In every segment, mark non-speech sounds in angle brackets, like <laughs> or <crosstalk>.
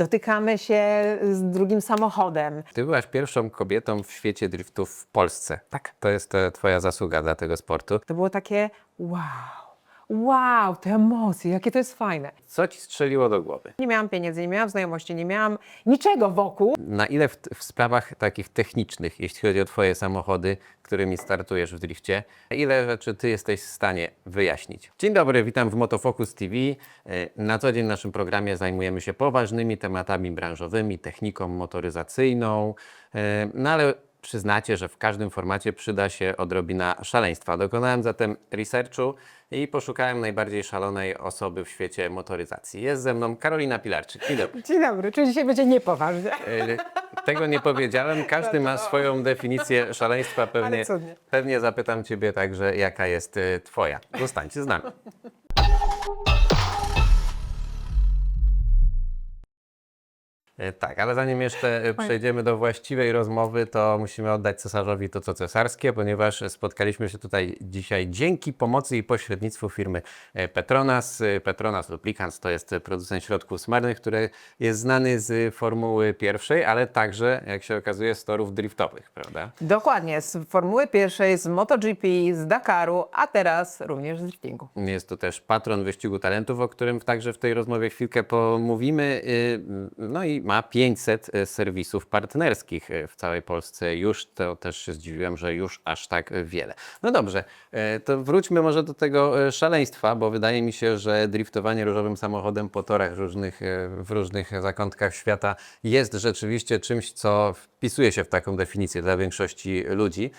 dotykamy się z drugim samochodem. Ty byłaś pierwszą kobietą w świecie driftów w Polsce. Tak. To jest e, twoja zasługa dla tego sportu. To było takie wow, wow, te emocje, jakie to jest fajne. Co ci strzeliło do głowy? Nie miałam pieniędzy, nie miałam znajomości, nie miałam niczego wokół. Na ile w, w sprawach takich technicznych, jeśli chodzi o twoje samochody, którymi startujesz w drifcie, ile rzeczy ty jesteś w stanie wyjaśnić? Dzień dobry, witam w Motofocus TV. E, Na co dzień w naszym programie zajmujemy się poważnymi tematami branżowymi, techniką motoryzacyjną, e, no ale przyznacie, że w każdym formacie przyda się odrobina szaleństwa. Dokonałem zatem researchu i poszukałem najbardziej szalonej osoby w świecie motoryzacji. Jest ze mną Karolina Pilarczyk. Dzień dobry. Dzień dobry, czy dzisiaj będzie niepoważnie? E, Tego nie powiedziałem. Każdy ma swoją definicję szaleństwa. Pewnie, Ale cudnie. pewnie zapytam Ciebie także, jaka jest e, Twoja. Zostańcie z nami. Tak, ale zanim jeszcze e, przejdziemy do właściwej rozmowy, to musimy oddać cesarzowi to, co cesarskie, ponieważ spotkaliśmy się tutaj dzisiaj dzięki pomocy i pośrednictwu firmy e, Petronas. E, Petronas Lubricants to jest producent środków smarnych, który jest znany z Formuły pierwszej, ale także, jak się okazuje, z torów driftowych, prawda? Dokładnie, z Formuły pierwszej, z MotoGP, z Dakaru, a teraz również z driftingu. Jest to też patron wyścigu talentów, o którym także w tej rozmowie chwilkę pomówimy. No i ma 500 serwisów partnerskich y, w całej Polsce już. To też się zdziwiłem, że już aż tak wiele. No dobrze, y, to wróćmy może do tego szaleństwa, bo wydaje mi się, że driftowanie różowym samochodem po torach różnych, w różnych zakątkach świata jest rzeczywiście czymś, co wpisuje się w taką definicję dla większości ludzi.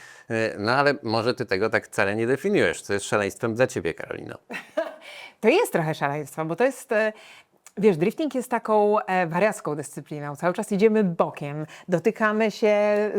No ale może ty tego tak wcale nie definiujesz, co jest szaleństwem dla ciebie, Karolino. <laughs> To jest trochę szaleństwo, bo to jest. Wiesz, drifting jest taką e, wariacką dyscypliną. Cały czas idziemy bokiem, dotykamy się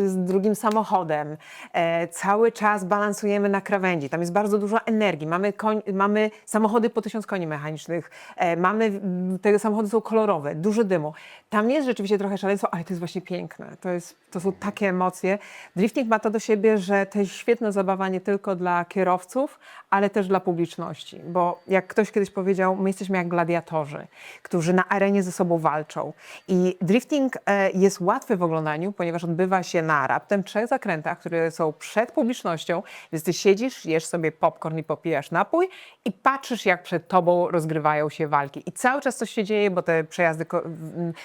z drugim samochodem, e, cały czas balansujemy na krawędzi. Tam jest bardzo dużo energii. Mamy, koń, mamy samochody po tysiąc koni mechanicznych, e, mamy, m, te samochody są kolorowe, dużo dymu. Tam jest rzeczywiście trochę szaleństwo, ale to jest właśnie piękne. To, jest, to są takie emocje. Drifting ma to do siebie, że to jest świetna zabawa nie tylko dla kierowców, ale też dla publiczności. Bo jak ktoś kiedyś powiedział, my jesteśmy jak gladiatorzy, którzy na arenie ze sobą walczą. I drifting e, jest łatwy w oglądaniu, ponieważ odbywa się na raptem trzech zakrętach, które są przed publicznością, więc ty siedzisz, jesz sobie popcorn i popijasz napój i patrzysz, jak przed tobą rozgrywają się walki. I cały czas coś się dzieje, bo te przejazdy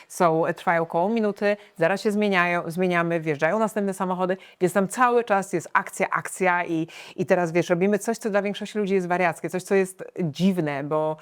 są, trwają około minuty, zaraz się zmieniają, zmieniamy, wjeżdżają następne samochody, więc tam cały czas jest akcja, akcja i, i teraz wiesz, robimy coś, co dla większości ludzi jest wariackie, coś, co jest dziwne, bo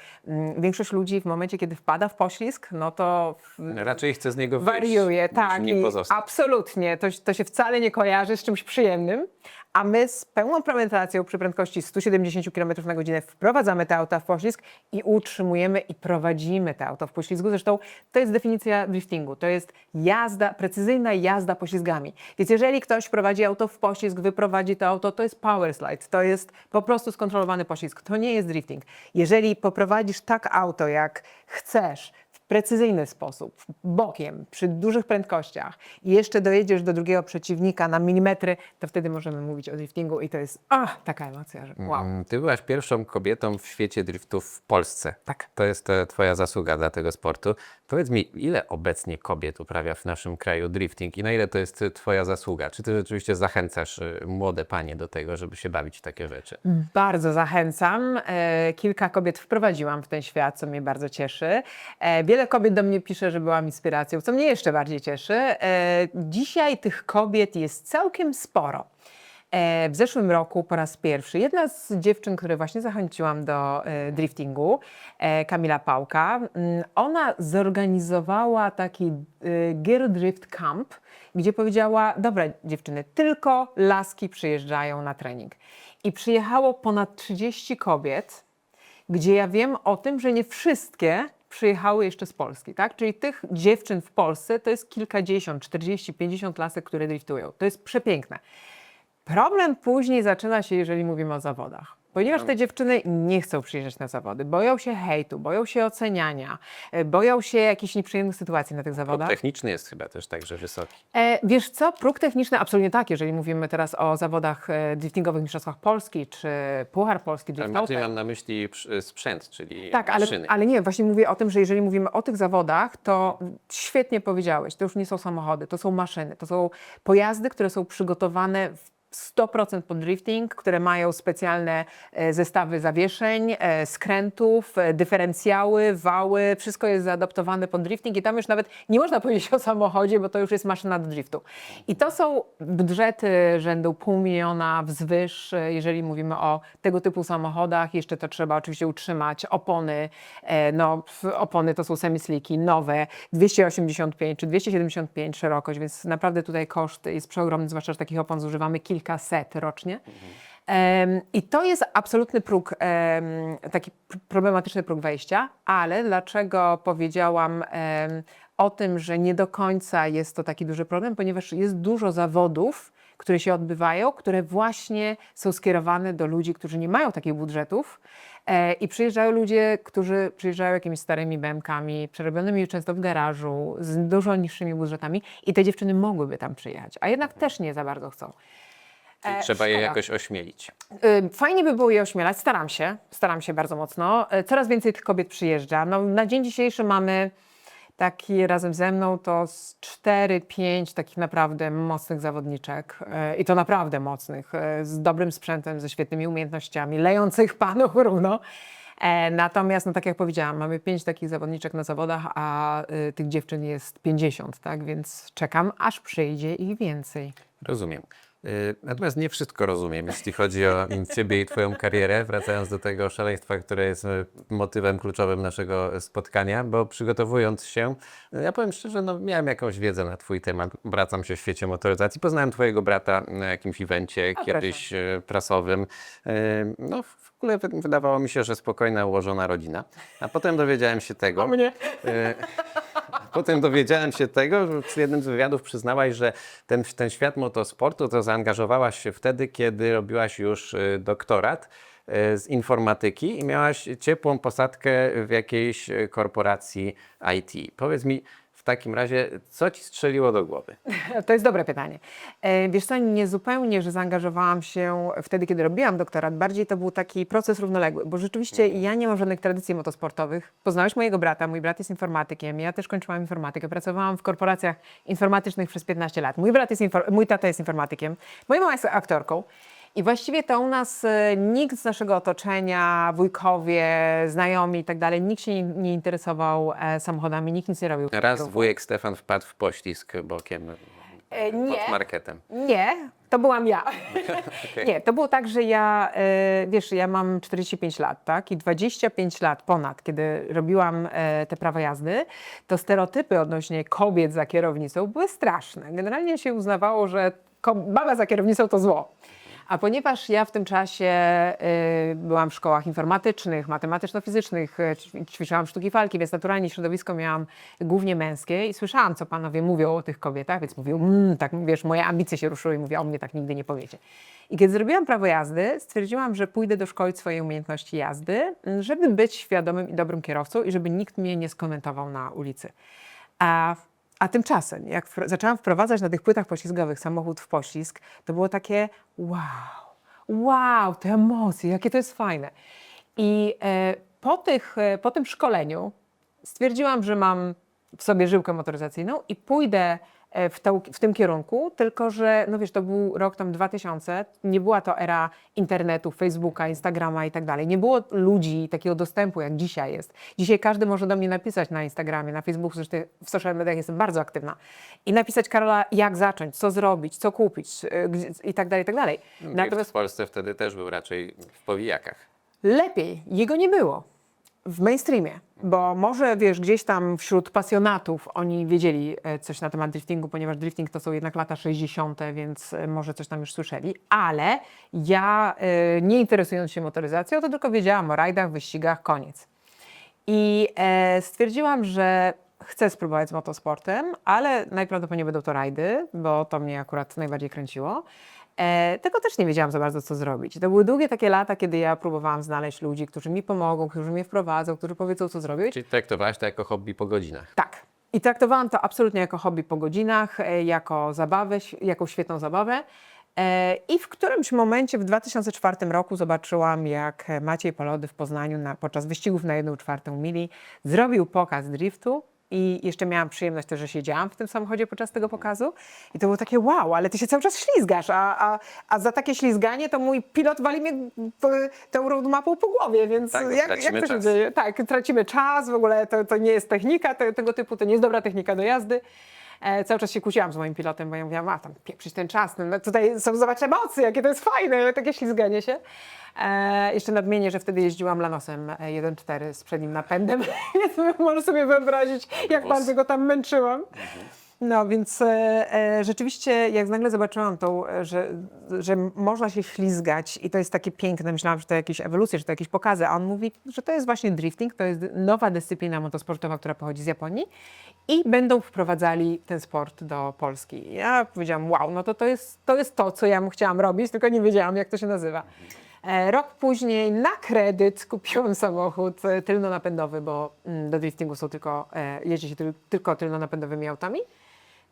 większość ludzi w momencie, kiedy wpada w poślizg, no to Raczej chcę z niego wyjść, wariuje, tak. i absolutnie, to, to się wcale nie kojarzy z czymś przyjemnym, a my z pełną premedytacją przy prędkości 170 km na godzinę wprowadzamy te auta w poślizg i utrzymujemy i prowadzimy te auto w poślizgu. Zresztą to jest definicja driftingu, to jest jazda, precyzyjna jazda poślizgami. Więc jeżeli ktoś prowadzi auto w poślizg, wyprowadzi to auto, to jest power slide, to jest po prostu skontrolowany poślizg, to nie jest drifting. Jeżeli poprowadzisz tak auto, jak chcesz, precyzyjny sposób, bokiem, przy dużych prędkościach i jeszcze dojedziesz do drugiego przeciwnika na milimetry, to wtedy możemy mówić o driftingu i to jest ach, taka emocja, że wow. Mm, Ty byłaś pierwszą kobietą w świecie driftów w Polsce. Tak. To jest e, Twoja zasługa dla tego sportu. Powiedz mi, ile obecnie kobiet uprawia w naszym kraju drifting i na ile to jest e, Twoja zasługa? Czy Ty rzeczywiście zachęcasz e, młode panie do tego, żeby się bawić w takie rzeczy? Bardzo zachęcam. E, kilka kobiet wprowadziłam w ten świat, co mnie bardzo cieszy. Wiele kobiet do mnie pisze, że byłam inspiracją, co mnie jeszcze bardziej cieszy. E, dzisiaj tych kobiet jest całkiem sporo. E, W zeszłym roku po raz pierwszy jedna z dziewczyn, które właśnie zachęciłam do e, driftingu, Kamila Pałka, mm, ona zorganizowała taki Girl Drift Camp, gdzie powiedziała: Dobra, dziewczyny, tylko laski przyjeżdżają na trening. I przyjechało ponad 30 kobiet, gdzie ja wiem o tym, że nie wszystkie przyjechały jeszcze z Polski, tak? Czyli tych dziewczyn w Polsce to jest kilkadziesiąt, 40, 50 lasek, które driftują. To jest przepiękne. Problem później zaczyna się, jeżeli mówimy o zawodach. Ponieważ te dziewczyny nie chcą przyjeżdżać na zawody, boją się hejtu, boją się oceniania, e, boją się jakichś nieprzyjemnych sytuacji na tych zawodach. techniczny jest chyba też także wysoki. E, wiesz co, próg techniczny absolutnie tak, jeżeli mówimy teraz o zawodach e, driftingowych Mistrzostwach Polski, czy Puchar Polski Ale Drift bardziej Open. mam na myśli przy- sprzęt, czyli Tak, ale, maszyny. ale nie, właśnie mówię o tym, że jeżeli mówimy o tych zawodach, to świetnie powiedziałeś, to już nie są samochody, to są maszyny, to są pojazdy, które są przygotowane w 100% pod drifting, które mają specjalne e, zestawy zawieszeń, e, skrętów, e, dyferencjały, wały, wszystko jest zaadaptowane pod drifting i tam już nawet nie można <laughs> powiedzieć o samochodzie, bo to już jest maszyna do driftu. I to są budżety rzędu pół miliona wzwyż, jeżeli mówimy o tego typu samochodach. Jeszcze to trzeba oczywiście utrzymać. Opony, no opony to są semisliki, nowe, 285 czy 275 szerokość, więc naprawdę tutaj koszt jest przeogromny, zwłaszcza, że takich opon zużywamy kilkaset rocznie. Em, I to jest absolutny próg, taki pr- problematyczny próg wejścia, ale dlaczego powiedziałam o tym, że nie do końca jest to taki duży problem, ponieważ jest dużo zawodów, które się odbywają, które właśnie są skierowane do ludzi, którzy nie mają takich budżetów. E, I przyjeżdżają ludzie, którzy przyjeżdżają jakimiś starymi bębkami, przerobionymi często w garażu, z dużo niższymi budżetami i te dziewczyny mogłyby tam przyjechać, a jednak też nie za bardzo chcą. Czyli e, trzeba je szkoda. jakoś ośmielić. Y, Fajnie by było je ośmielać, staram się, staram się bardzo mocno. Coraz więcej tych kobiet przyjeżdża. No, na dzień dzisiejszy mamy taki razem ze mną to z 4-5 takich naprawdę mocnych zawodniczek i to naprawdę mocnych, z dobrym sprzętem, ze świetnymi umiejętnościami, lejących <laughs> panów równo. E, Natomiast, no tak jak powiedziałam, mamy pięć takich zawodniczek na zawodach, a y, tych dziewczyn jest 50, tak? Więc czekam, aż przyjdzie ich więcej. Rozumiem. Y, Natomiast nie wszystko rozumiem, jeśli chodzi o Ciebie i Twoją karierę, wracając do tego szaleństwa, które jest y, motywem kluczowym naszego spotkania, bo przygotowując się, y, ja powiem szczerze, no, miałem jakąś wiedzę na Twój temat, wracam się w świecie motoryzacji, poznałem Twojego brata na jakimś evencie A, kiedyś y, prasowym. No, w ogóle wy- wydawało mi się, że spokojna, ułożona rodzina, a potem dowiedziałem się tego. mnie? Potem dowiedziałem się tego, że w jednym z wywiadów przyznałaś, że ten, ten świat motosportu to zaangażowałaś się wtedy, kiedy robiłaś już y, doktorat y, z informatyki i miałaś ciepłą posadkę w jakiejś y, korporacji IT. Powiedz mi takim razie, co ci strzeliło do głowy? To jest dobre pytanie. E, Wiesz co, nie zupełnie, że zaangażowałam się wtedy, kiedy robiłam doktorat. Bardziej to był taki proces równoległy, bo rzeczywiście ja nie mam żadnych tradycji motosportowych. Poznałeś mojego brata, mój brat jest informatykiem, ja też kończyłam informatykę, pracowałam w korporacjach informatycznych przez 15 lat. Mój brat jest, mój tata jest informatykiem, moja mama jest aktorką. I właściwie to u nas e, nikt z naszego otoczenia, wujkowie, znajomi i tak dalej, nikt się nie, nie interesował e, samochodami, nikt nic nie robił. Raz wujek Stefan wpadł w poślizg bokiem E, pod nie. marketem. Nie, to byłam ja. <laughs> <laughs> Okej. Nie, to było tak, że ja, wiesz, ja mam 45 lat, tak? I 25 lat ponad, kiedy robiłam te prawa jazdy, to stereotypy odnośnie kobiet za kierownicą były straszne. Generalnie się uznawało, że baba za kierownicą to zło. A ponieważ ja w tym czasie y, byłam w szkołach informatycznych, matematyczno-fizycznych, y, ćwi- ćwiczyłam sztuki walki, więc naturalnie środowisko miałam głównie męskie i słyszałam, co panowie mówią o tych kobietach, więc mówią, mmm, tak wiesz, moje ambicje się ruszyły i mówię, o mnie tak nigdy nie powiecie. I kiedy zrobiłam prawo jazdy, stwierdziłam, że pójdę doszkolić swoje umiejętności jazdy, żeby być świadomym i dobrym kierowcą i żeby nikt mnie nie skomentował na ulicy. A, a tymczasem, jak zaczęłam wprowadzać na tych płytach poślizgowych samochód w poślizg, to było takie wow, wow, te emocje, jakie to jest fajne. I e, po, tych, e, po tym szkoleniu stwierdziłam, że mam w sobie żyłkę motoryzacyjną i pójdę w, tą, w tym kierunku, tylko że, no wiesz, to był rok tam 2000, nie była to era internetu, Facebooka, Instagrama i tak dalej. Nie było ludzi takiego dostępu, jak dzisiaj jest. Dzisiaj każdy może do mnie napisać na Instagramie, na Facebooku, zresztą w social mediach jestem bardzo aktywna i napisać, Karola, jak zacząć, co zrobić, co kupić e, i tak dalej, i tak dalej. Natomiast w Polsce wtedy też był raczej w powijakach. Lepiej, jego nie było w mainstreamie, bo może wiesz, gdzieś tam wśród pasjonatów oni wiedzieli e, coś na temat driftingu, ponieważ drifting to są jednak lata 60., więc e, może coś tam już słyszeli, ale ja e, nie interesując się motoryzacją, to tylko wiedziałam o rajdach, wyścigach, koniec. I stwierdziłam, że chcę spróbować z motosportem, ale najprawdopodobniej będą to rajdy, bo to mnie akurat najbardziej kręciło. E, tego też nie wiedziałam za bardzo, co zrobić. To były długie takie lata, kiedy ja próbowałam znaleźć ludzi, którzy mi pomogą, którzy mnie wprowadzą, którzy powiedzą, co zrobić. Czyli traktowałaś to jako hobby po godzinach. Tak. I traktowałam to absolutnie jako hobby po godzinach, e, jako zabawę, jako świetną zabawę. E, I w którymś momencie w 2004 roku zobaczyłam, jak Maciej Polody w Poznaniu na, podczas wyścigów na 1 czwartą mili zrobił pokaz driftu. I jeszcze miałam przyjemność też, że siedziałam w tym samochodzie podczas tego pokazu. I to było takie wow, ale ty się cały czas ślizgasz, a, a, a za takie ślizganie to mój pilot wali mnie w- tą roadmapą po głowie, więc Tak, jak, jak to się dzieje? Tak, tracimy czas, w ogóle to, to nie jest technika te, tego typu, to nie jest dobra technika do jazdy. E, cały czas się kłóciłam z moim pilotem, bo ja mówiłam, a tam pieprzyć ten czas, no, no tutaj są zobacz emocje, jakie to jest fajne, takie ślizganie się. E, jeszcze nadmienię, że wtedy jeździłam Lanosem e, 1.4 z przednim napędem, <laughs> więc możesz sobie wyobrazić, jak bardzo go tam męczyłam. No więc e, e, rzeczywiście, jak nagle zobaczyłam tą, e, że, że można się ślizgać i to jest takie piękne, myślałam, że to jakieś ewolucje, że to jakieś pokazy, a on mówi, że to jest właśnie drifting, to jest nowa dyscyplina motosportowa, która pochodzi z Japonii i będą wprowadzali ten sport do Polski. Ja powiedziałam, wow, no to to jest to, jest to co ja mu chciałam robić, tylko nie wiedziałam, jak to się nazywa. E, Rok później na kredyt kupiłam samochód tylnonapędowy, bo mm, do driftingu są tylko, jeździ się tyl, tylko tylnonapędowymi autami.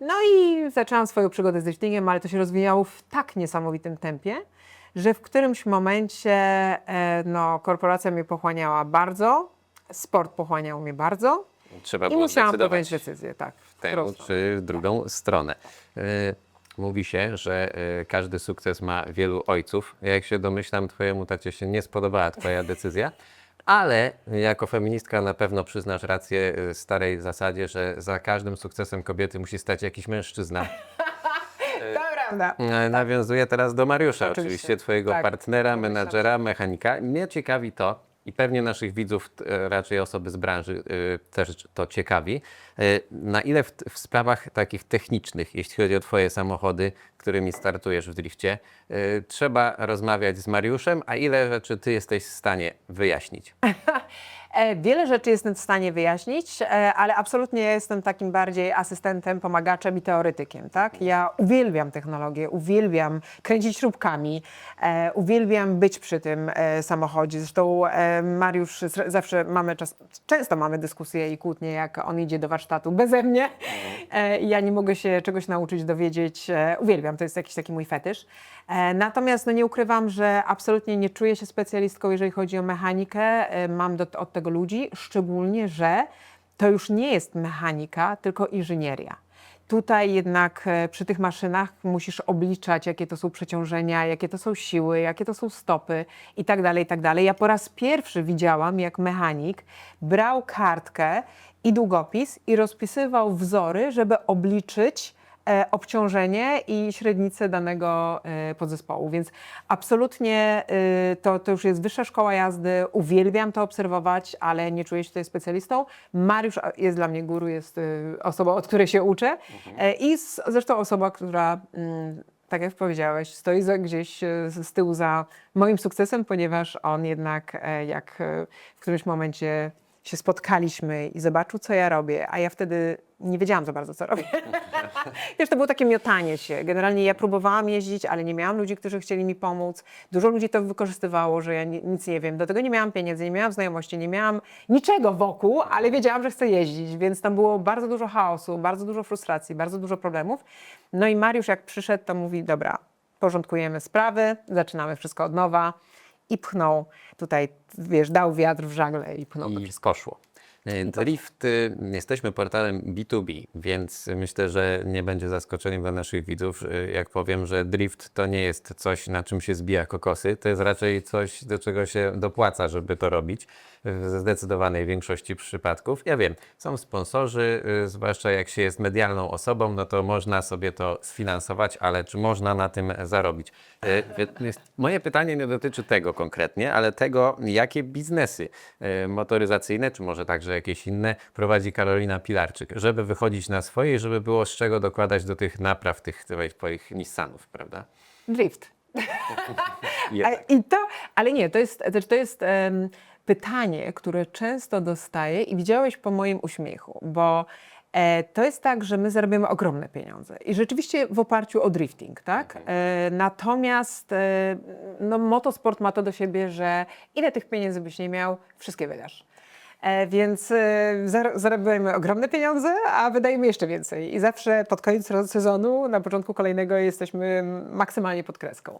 No i zaczęłam swoją przygodę z driftingiem, ale to się rozwijało w tak niesamowitym tempie, że w którymś momencie e, no, korporacja mnie pochłaniała bardzo, sport pochłaniał mnie bardzo Trzeba i było musiałam podjąć decyzję, tak. tę czy w drugą stronę. E, Mówi się, że e, każdy sukces ma wielu ojców. Jak się domyślam, twojemu tacie się nie spodobała twoja decyzja, ale jako feministka na pewno przyznasz rację e, starej zasadzie, że za każdym sukcesem kobiety musi stać jakiś mężczyzna. <laughs> To prawda. E, Nawiązuję teraz do Mariusza, oczywiście, Oczywiście. twojego Tak, partnera, menadżera, mechanika. Mnie ciekawi to, i pewnie naszych widzów, t- raczej osoby z branży, y, też to ciekawi, y, na ile w, w sprawach takich technicznych, jeśli chodzi o twoje samochody, którymi startujesz w drifcie, trzeba rozmawiać z Mariuszem, a ile rzeczy ty jesteś w stanie wyjaśnić? <laughs> E, Wiele rzeczy jestem w stanie wyjaśnić, e, ale absolutnie jestem takim bardziej asystentem, pomagaczem i teoretykiem. Tak? Ja uwielbiam technologię, uwielbiam kręcić śrubkami, e, uwielbiam być przy tym samochodzie. Zresztą Mariusz, zawsze mamy czas, często mamy dyskusje i kłótnie, jak on idzie do warsztatu beze mnie ja nie mogę się czegoś nauczyć, dowiedzieć. Uwielbiam, to jest jakiś taki mój fetysz. Natomiast no, nie ukrywam, że absolutnie nie czuję się specjalistką, jeżeli chodzi o mechanikę. Mam do, od tego ludzi, szczególnie, że to już nie jest mechanika, tylko inżynieria. Tutaj jednak e, przy tych maszynach musisz obliczać, jakie to są przeciążenia, jakie to są siły, jakie to są stopy i tak dalej, i tak dalej. Ja po raz pierwszy widziałam, jak mechanik brał kartkę i długopis i rozpisywał wzory, żeby obliczyć obciążenie i średnicę danego e, podzespołu. Więc absolutnie e, to, to już jest wyższa szkoła jazdy. Uwielbiam to obserwować, ale nie czuję się tutaj specjalistą. Mariusz jest dla mnie guru, jest e, osobą, od której się uczę e, i zresztą osoba, która mm, tak jak powiedziałeś, stoi za, gdzieś e, z tyłu za moim sukcesem, ponieważ on jednak e, jak e, w którymś momencie się spotkaliśmy i zobaczył, co ja robię, a ja wtedy nie wiedziałam za bardzo, co robię. <laughs> Wiesz, to było takie miotanie się. Generalnie ja próbowałam jeździć, ale nie miałam ludzi, którzy chcieli mi pomóc. Dużo ludzi to wykorzystywało, że ja ni- nic nie wiem. Do tego nie miałam pieniędzy, nie miałam znajomości, nie miałam niczego wokół, ale wiedziałam, że chcę jeździć, więc tam było bardzo dużo chaosu, bardzo dużo frustracji, bardzo dużo problemów. No i Mariusz jak przyszedł, to mówi, dobra, porządkujemy sprawy, zaczynamy wszystko od nowa i pchnął tutaj, wiesz, dał wiatr w żagle i pchnął I. E, Drift, y, jesteśmy portalem B2B, więc myślę, że nie będzie zaskoczeniem dla naszych widzów, y, jak powiem, że drift to nie jest coś, na czym się zbija kokosy, to jest raczej coś, do czego się dopłaca, żeby to robić, w zdecydowanej większości przypadków. Ja wiem, są sponsorzy, y, zwłaszcza jak się jest medialną osobą, no to można sobie to sfinansować, ale czy można na tym zarobić? Y, Moje pytanie nie dotyczy tego konkretnie, ale tego, jakie biznesy y, motoryzacyjne, czy może także jakieś inne, prowadzi Karolina Pilarczyk, żeby wychodzić na swoje i żeby było z czego dokładać do tych napraw tych twoich- Nissanów, prawda? Drift. <laughs> I to, ale nie, to jest, to, jest em, pytanie, które często dostaję i widziałeś po moim uśmiechu, bo E, to jest tak, że my zarabiamy ogromne pieniądze i rzeczywiście w oparciu o drifting, tak? E, natomiast e, no, motosport ma to do siebie, że ile tych pieniędzy byś nie miał, wszystkie wydasz. Więc zar- zarabiamy ogromne pieniądze, a wydajemy jeszcze więcej. I zawsze pod koniec sezonu, na początku kolejnego jesteśmy maksymalnie pod kreską.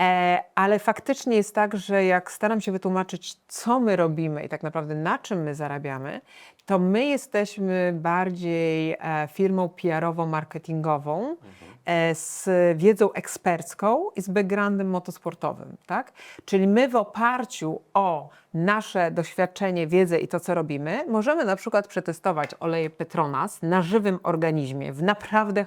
E, Ale faktycznie jest tak, że jak staram się wytłumaczyć, co my robimy i tak naprawdę na czym my zarabiamy, to my jesteśmy bardziej e, firmą PR-owo-marketingową e, z wiedzą ekspercką i z backgroundem motosportowym, tak? Czyli my w oparciu o nasze doświadczenie, wiedzę i to, co robimy, możemy na przykład przetestować oleje Petronas na żywym organizmie w naprawdę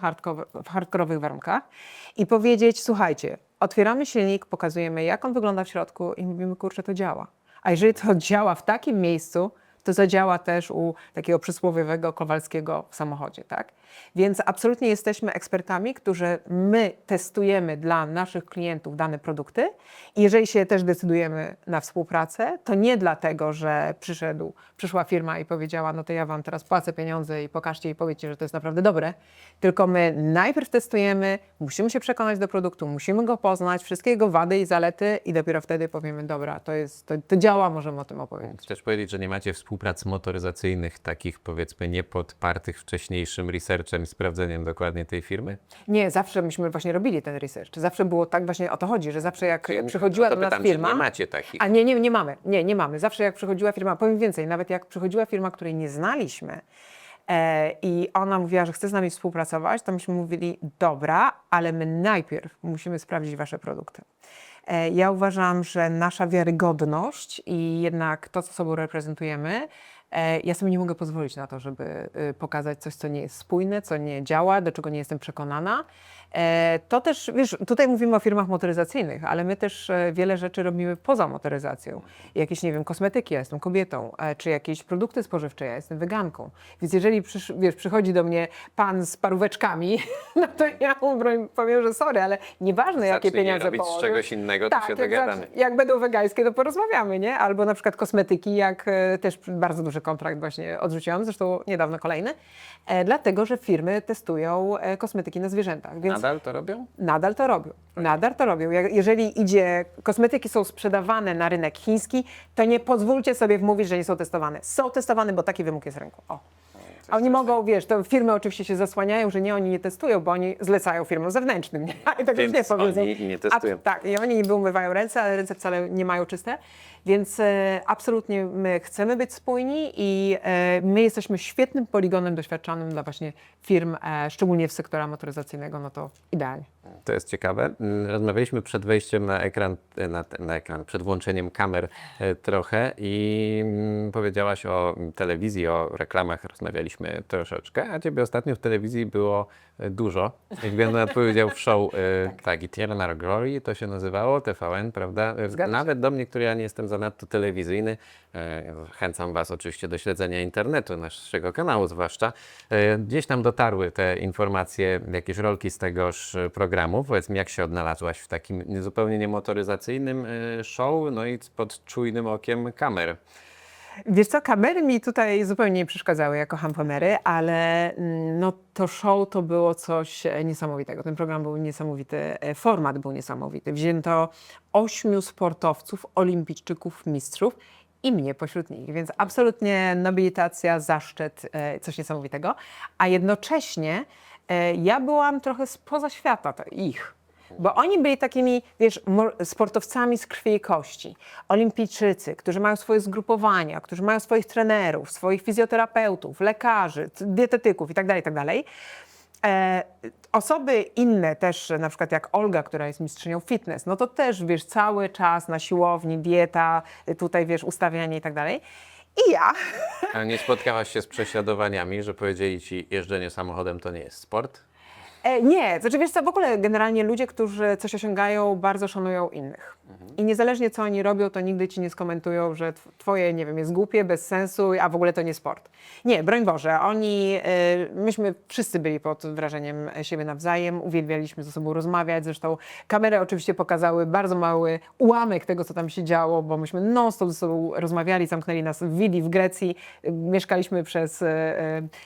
hardkorowych warunkach i powiedzieć, słuchajcie, otwieramy silnik, pokazujemy, jak on wygląda w środku i mówimy, kurczę, to działa. A jeżeli to <laughs> działa w takim miejscu, to zadziała też u takiego przysłowiowego Kowalskiego w samochodzie, tak? Więc absolutnie jesteśmy ekspertami, którzy my testujemy dla naszych klientów dane produkty i jeżeli się też decydujemy na współpracę, to nie dlatego, że przyszedł, przyszła firma i powiedziała, no to ja wam teraz płacę pieniądze i pokażcie i powiedzcie, że to jest naprawdę dobre, tylko my najpierw testujemy, musimy się przekonać do produktu, musimy go poznać, wszystkie jego wady i zalety i dopiero wtedy powiemy, dobra, to, jest, to, to działa, możemy o tym opowiedzieć. Chcesz powiedzieć, że nie macie współprac motoryzacyjnych, takich powiedzmy niepodpartych wcześniejszym researchem i sprawdzeniem dokładnie tej firmy? Nie, zawsze myśmy właśnie robili ten research. Zawsze było tak, właśnie o to chodzi, że zawsze jak przychodziła to do nas pytam, firma... nie macie takich? A nie, nie, nie mamy. Nie, nie mamy. Zawsze jak przychodziła firma, powiem więcej, nawet jak przychodziła firma, której nie znaliśmy e, i ona mówiła, że chce z nami współpracować, to myśmy mówili, dobra, ale my najpierw musimy sprawdzić wasze produkty. E, Ja uważam, że nasza wiarygodność i jednak to, co sobą reprezentujemy, e, ja sobie nie mogę pozwolić na to, żeby y, pokazać coś, co nie jest spójne, co nie działa, do czego nie jestem przekonana. E, To też, wiesz, tutaj mówimy o firmach motoryzacyjnych, ale my też e, wiele rzeczy robimy poza motoryzacją. Jakieś, nie wiem, kosmetyki, ja jestem kobietą, e, czy jakieś produkty spożywcze, ja jestem weganką. Więc jeżeli przysz, wiesz, przychodzi do mnie pan z paróweczkami, <laughs> no to ja powiem, że sorry, ale nieważne jakie pieniądze robić z czegoś innego, to się dogadamy. zacz- jak będą wegańskie, to porozmawiamy, nie? Albo na przykład kosmetyki, jak też bardzo duży kontrakt właśnie odrzuciłam, zresztą niedawno kolejny, dlatego, że firmy testują kosmetyki na zwierzętach, więc Nadal to robią? Nadal to robią. Nadal to robią. Jeżeli idzie, kosmetyki są sprzedawane na rynek chiński, to nie pozwólcie sobie wmówić, że nie są testowane. Są testowane, bo taki wymóg jest rynku. O. A oni mogą, wiesz, to firmy oczywiście się zasłaniają, że nie, oni nie testują, bo oni zlecają firmom zewnętrznym. Nie? <laughs> I już Więc nie powiedzą. oni nie testują. A, tak, i oni niby umywają ręce, ale ręce wcale nie mają czyste. Więc e, absolutnie my chcemy być spójni i e, my jesteśmy świetnym poligonem doświadczanym dla właśnie firm, e, szczególnie w sektora motoryzacyjnego, no to idealnie. To jest ciekawe. Mm, Rozmawialiśmy przed wejściem na ekran, e, na, na ekran przed włączeniem kamer e, trochę i mm, powiedziałaś o telewizji, o reklamach rozmawialiśmy troszeczkę, a ciebie ostatnio w telewizji było dużo. Jak twój udział w show, e, <laughs> tak, Eternal Glory to się nazywało, TVN, prawda? E, Zgadza się. Nawet do mnie, który ja nie jestem zanadto telewizyjny, e, zachęcam Was oczywiście do śledzenia internetu, naszego kanału zwłaszcza. E, Gdzieś tam dotarły te informacje, jakieś rolki z tegoż e, programu. Powiedz mi, jak się odnalazłaś w takim nie- zupełnie niemotoryzacyjnym e, show, no i pod czujnym okiem kamer. Wiesz co, kamery mi tutaj zupełnie nie przeszkadzały, ja kocham kamery, ale mm, no, to show to było coś e, niesamowitego. Ten program był niesamowity, e, format był niesamowity. Wzięto ośmiu sportowców, olimpijczyków, mistrzów i mnie pośród nich, więc absolutnie nobilitacja, zaszczyt, e, coś niesamowitego. A jednocześnie ja byłam trochę spoza świata to ich. Bo oni byli takimi, wiesz, sportowcami z krwi i kości. Olimpijczycy, którzy mają swoje zgrupowania, którzy mają swoich trenerów, swoich fizjoterapeutów, lekarzy, dietetyków itd., itd. E, osoby inne też, na przykład jak Olga, która jest mistrzynią fitness, no to też, wiesz, cały czas na siłowni, dieta, tutaj, wiesz, ustawianie i tak. I ja, A nie spotkałaś się z prześladowaniami, że powiedzieli Ci, jeżdżenie samochodem to nie jest sport? E, nie, znaczy wiesz co, w ogóle generalnie ludzie, którzy coś osiągają, bardzo szanują innych. I niezależnie co oni robią, to nigdy ci nie skomentują, że tw- twoje, nie wiem, jest głupie, bez sensu, a w ogóle to nie sport. Nie, broń Boże, oni, y, myśmy wszyscy byli pod wrażeniem siebie nawzajem, uwielbialiśmy ze sobą rozmawiać, zresztą kamery oczywiście pokazały bardzo mały ułamek tego, co tam się działo, bo myśmy non-stop ze sobą rozmawiali, zamknęli nas w willi w Grecji, y, mieszkaliśmy przez y,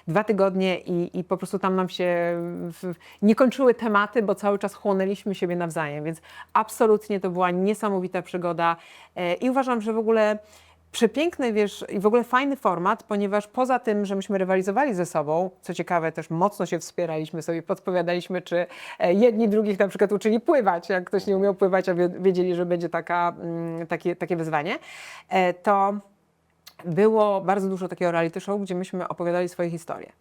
dwa tygodnie i, i po prostu tam nam się nie kończyły tematy, bo cały czas chłonęliśmy siebie nawzajem, więc absolutnie to była niesamowita przygoda. E, i uważam, że w ogóle przepiękny, wiesz, i w ogóle fajny format, ponieważ poza tym, że myśmy rywalizowali ze sobą, co ciekawe, też mocno się wspieraliśmy, sobie podpowiadaliśmy, czy e, jedni drugich na przykład uczyli pływać, jak ktoś nie umiał pływać, a wie- wiedzieli, że będzie taka, mm, takie, takie wyzwanie, e, to było bardzo dużo takiego reality show, gdzie myśmy opowiadali swoje historie.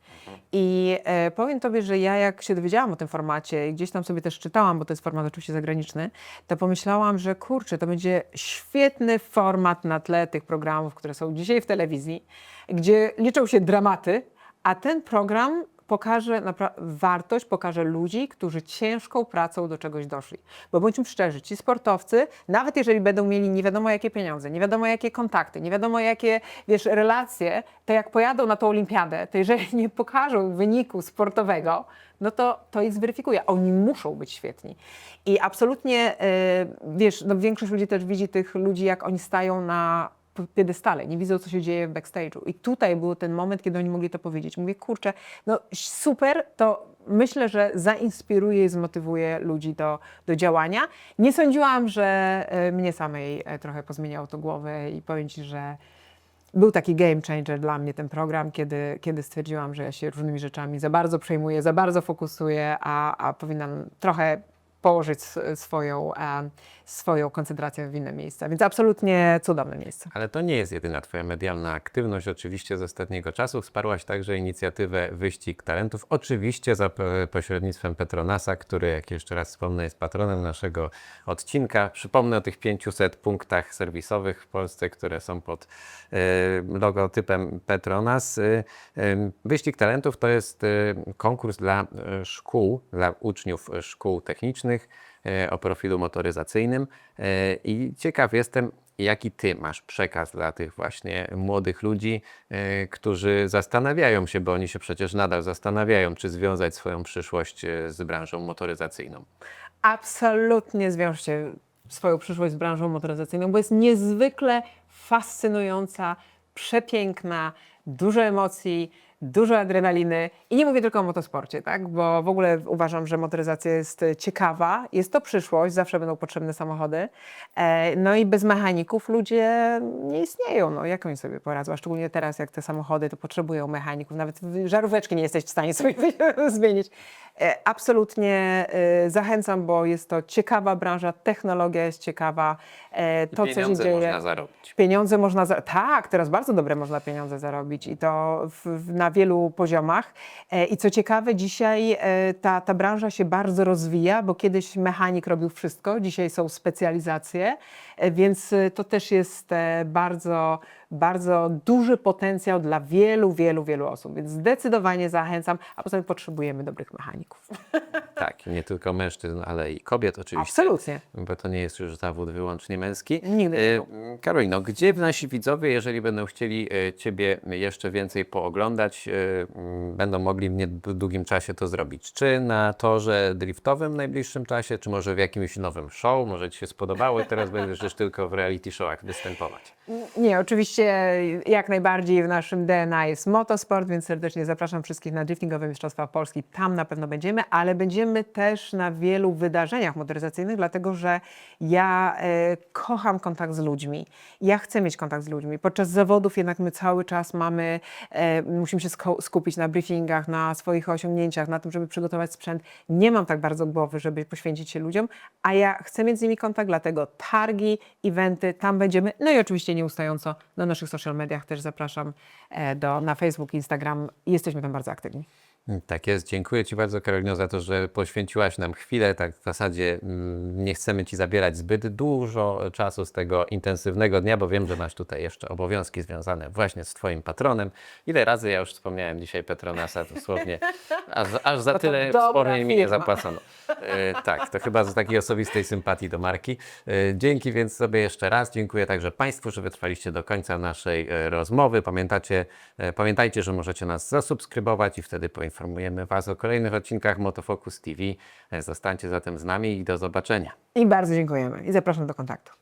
I e, powiem Tobie, że ja jak się dowiedziałam o tym formacie i gdzieś tam sobie też czytałam, bo to jest format oczywiście zagraniczny, to pomyślałam, że kurczę, to będzie świetny format na tle tych programów, które są dzisiaj w telewizji, gdzie liczą się dramaty, a ten program pokaże wartość, pokaże ludzi, którzy ciężką pracą do czegoś doszli. Bo bądźmy szczerzy, ci sportowcy, nawet jeżeli będą mieli nie wiadomo jakie pieniądze, nie wiadomo jakie kontakty, nie wiadomo jakie, wiesz, relacje, to jak pojadą na tą olimpiadę, to jeżeli <laughs> nie pokażą wyniku sportowego, no to to ich zweryfikuje. Oni muszą być świetni. I absolutnie, e, wiesz, no większość ludzi też widzi tych ludzi, jak oni stają na piedestale, nie widzą, co się dzieje w backstage'u. I tutaj był ten moment, kiedy oni mogli to powiedzieć. Mówię, kurczę, no super, to myślę, że zainspiruje i zmotywuje ludzi do, do działania. Nie sądziłam, że e, mnie samej e, trochę pozmieniało to głowę i powiem Ci, że był taki game changer dla mnie ten program, kiedy, kiedy stwierdziłam, że ja się różnymi rzeczami za bardzo przejmuję, za bardzo fokusuję, a, a powinnam trochę położyć swoją, e, swoją koncentrację w inne miejsca. Więc absolutnie cudowne miejsce. Ale to nie jest jedyna Twoja medialna aktywność. Oczywiście z ostatniego czasu wsparłaś także inicjatywę Wyścig Talentów. Oczywiście za po- pośrednictwem Petronasa, który, jak jeszcze raz wspomnę, jest patronem naszego odcinka. Przypomnę o tych 500 punktach serwisowych w Polsce, które są pod e, logotypem Petronas. E, Wyścig Talentów to jest konkurs dla szkół, dla uczniów szkół technicznych e, o profilu motoryzacyjnym. E, I ciekaw jestem, jaki ty masz przekaz dla tych właśnie młodych ludzi, e, którzy zastanawiają się, bo oni się przecież nadal zastanawiają, czy związać swoją przyszłość z branżą motoryzacyjną. absolutnie zwiążcie swoją przyszłość z branżą motoryzacyjną, bo jest niezwykle fascynująca, przepiękna, dużo emocji, dużo adrenaliny. I nie mówię tylko o motosporcie, tak? bo w ogóle uważam, że motoryzacja jest ciekawa, jest to przyszłość, zawsze będą potrzebne samochody. E, No i bez mechaników ludzie nie istnieją. No, jak oni sobie poradzą? A szczególnie teraz, jak te samochody to potrzebują mechaników. Nawet żaróweczki nie jesteś w stanie sobie <laughs> zmienić. E, Absolutnie e, zachęcam, bo jest to ciekawa branża, technologia jest ciekawa, to co się dzieje. można zarobić. Pieniądze można. Za... Tak, teraz bardzo dobre można pieniądze zarobić i to w, w, na wielu poziomach. E, I co ciekawe, dzisiaj e, ta, ta branża się bardzo rozwija, bo kiedyś mechanik robił wszystko, dzisiaj są specjalizacje, więc e, to też jest e, bardzo, bardzo duży potencjał dla wielu, wielu, wielu osób. Więc zdecydowanie zachęcam, a poza tym potrzebujemy dobrych mechaników. <laughs> Tak, nie tylko mężczyzn, ale i kobiet oczywiście. Absolutnie. Bo to nie jest już zawód wyłącznie męski. Nigdy E, Karolino, gdzie nasi widzowie, jeżeli będą chcieli e, Ciebie jeszcze więcej pooglądać, e, będą mogli w niedługim czasie to zrobić? Czy na torze driftowym w najbliższym czasie, czy może w jakimś nowym show? Może Ci się spodobało i teraz będziesz tylko w reality showach występować? Nie, oczywiście jak najbardziej w naszym DNA jest motosport, więc serdecznie zapraszam wszystkich na driftingowe Mistrzostwa Polski. Tam na pewno będziemy, ale będziemy też na wielu wydarzeniach motoryzacyjnych, dlatego że ja e, kocham kontakt z ludźmi. Ja chcę mieć kontakt z ludźmi. Podczas zawodów jednak my cały czas mamy, e, musimy się skupić na briefingach, na swoich osiągnięciach, na tym, żeby przygotować sprzęt. Nie mam tak bardzo głowy, żeby poświęcić się ludziom, a ja chcę mieć z nimi kontakt, dlatego targi, eventy, tam będziemy. No i oczywiście nieustająco na naszych social mediach też zapraszam e, do, na Facebook, Instagram. Jesteśmy tam bardzo aktywni. Tak jest. Dziękuję Ci bardzo, Karolino, za to, że poświęciłaś nam chwilę. Tak w zasadzie mm, nie chcemy Ci zabierać zbyt dużo czasu z tego intensywnego dnia, bo wiem, że masz tutaj jeszcze obowiązki związane właśnie z Twoim patronem. Ile razy ja już wspomniałem dzisiaj Petronasa, dosłownie aż, aż za to tyle dobra wspomnień mi nie firma. zapłacono. E, tak, to chyba z takiej osobistej sympatii do marki. E, dzięki więc sobie jeszcze raz. Dziękuję także Państwu, że wytrwaliście do końca naszej e, rozmowy. Pamiętacie, e, pamiętajcie, że możecie nas zasubskrybować i wtedy poinformujemy Was o kolejnych odcinkach Motofocus TV. Zostańcie zatem z nami i do zobaczenia. I bardzo dziękujemy i zapraszam do kontaktu.